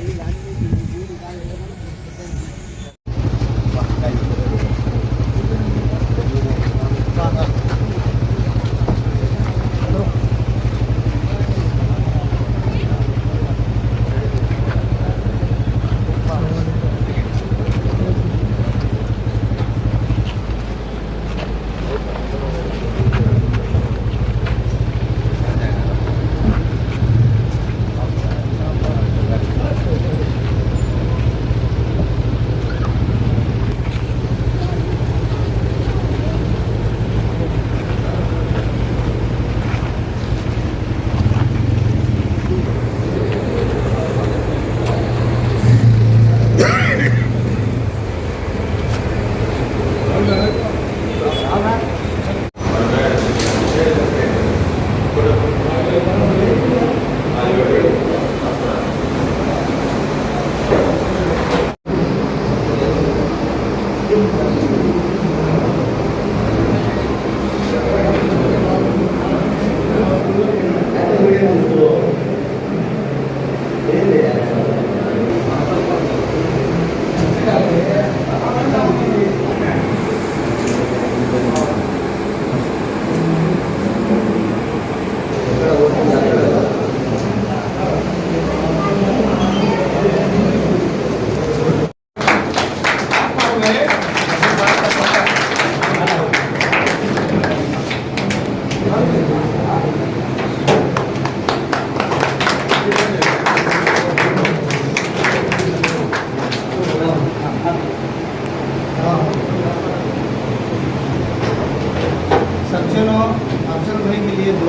Gracias.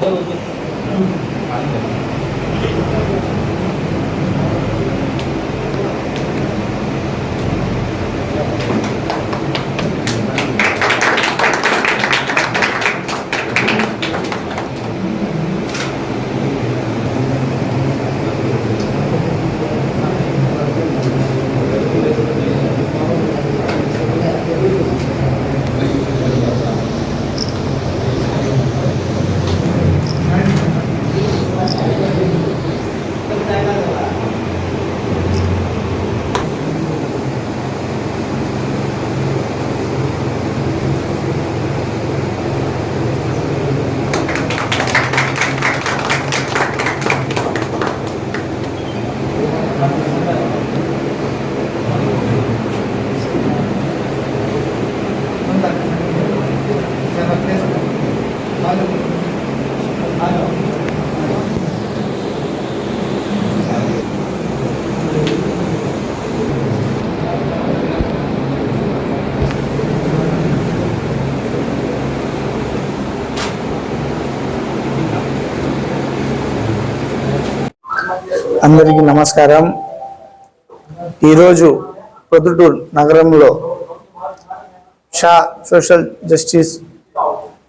Poynting అందరికీ నమస్కారం ఈరోజు పొద్దుటూరు నగరంలో Shah social justice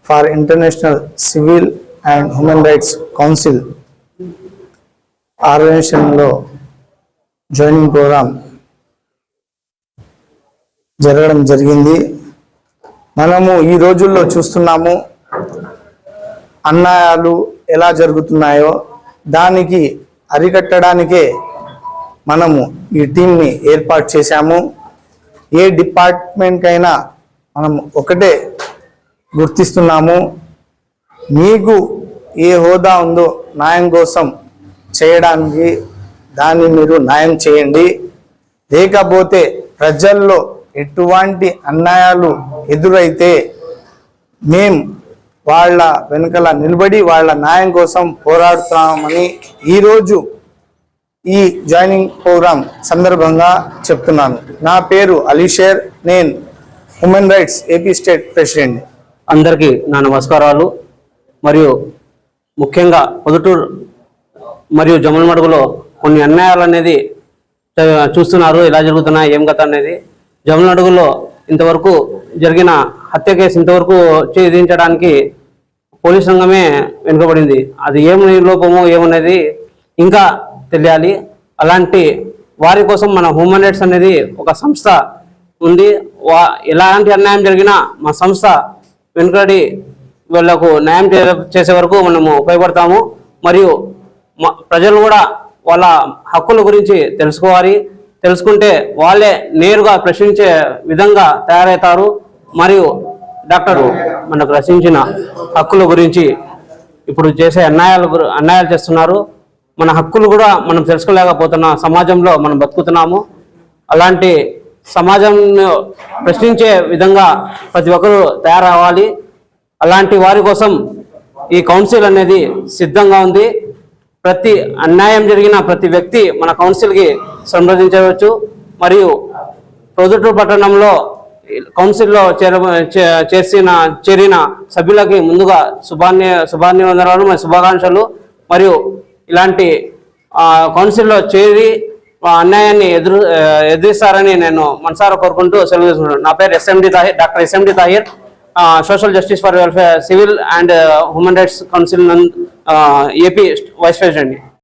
for international civil and human rights council ఆర్గనైజేషన్లో జాయినింగ్ ప్రోగ్రాం జరగడం జరిగింది మనము ఈ రోజుల్లో చూస్తున్నాము అన్నాయాలు ఎలా జరుగుతున్నాయో దానికి అరికట్టడానికే మనము ఈ టీంని ఏర్పాటు చేశాము ఏ డిపార్ట్మెంట్కైనా మనం ఒకటే గుర్తిస్తున్నాము మీకు ఏ హోదా ఉందో న్యాయం కోసం చేయడానికి దాన్ని మీరు న్యాయం చేయండి లేకపోతే ప్రజల్లో ఎటువంటి అన్యాయాలు ఎదురైతే మేము వాళ్ళ వెనుకల నిలబడి వాళ్ళ న్యాయం కోసం పోరాడుతున్నామని ఈరోజు ఈ జాయినింగ్ ప్రోగ్రాం సందర్భంగా చెప్తున్నాను నా పేరు అలీషేర్ నేను human rights AP state president అందరికీ నా నమస్కారాలు మరియు ముఖ్యంగా పొదుటూరు మరియు జమ్మలమడుగులో కొన్ని అన్యాయాలు అనేది చూస్తున్నారు ఎలా జరుగుతున్నాయి ఏం కథ అనేది జమ్మలమడుగులో ఇంతవరకు జరిగిన హత్య కేసు ఇంతవరకు చేయించడానికి పోలీస్ రంగమే వెనుకబడింది అది ఏమి లోపమో ఏమనేది ఇంకా తెలియాలి అలాంటి వారి కోసం మన హ్యూమన్ రైట్స్ అనేది ఒక సంస్థ ఉంది వా ఎలాంటి అన్యాయం జరిగినా మా సంస్థ వెనుకడి వీళ్లకు న్యాయం చేసే వరకు మనము ఉపయోగపడతాము మరియు ప్రజలు కూడా వాళ్ళ హక్కుల గురించి తెలుసుకోవాలి తెలుసుకుంటే వాళ్ళే నేరుగా ప్రశ్నించే విధంగా తయారవుతారు మరియు డాక్టర్ మనకు రచించిన హక్కుల గురించి ఇప్పుడు చేసే అన్యాయాల గురి అన్యాయాలు చేస్తున్నారు మన హక్కులు కూడా మనం తెలుసుకోలేకపోతున్న సమాజంలో మనం బతుకుతున్నాము అలాంటి సమాజం ప్రశ్నించే విధంగా ప్రతి ఒక్కరూ తయారవ్వాలి అలాంటి వారి కోసం ఈ కౌన్సిల్ అనేది సిద్ధంగా ఉంది ప్రతి అన్యాయం జరిగిన ప్రతి వ్యక్తి మన కౌన్సిల్కి సంప్రదించవచ్చు మరియు ప్రొదుటూరు పట్టణంలో కౌన్సిల్లో చేర చేసిన చేరిన సభ్యులకి ముందుగా శుభాన్య శుభాన్యవందనాలు మరియు శుభాకాంక్షలు మరియు ఇలాంటి కౌన్సిల్లో చేరి అన్యాయాన్ని ఎదురు ఎదిరిస్తారని నేను మనసారా కోరుకుంటూ సెలవు నా పేరు SMD Tahir doctor SMD Tahir Social Justice for Welfare, Civil and uh, Human Rights Council, AP Vice President.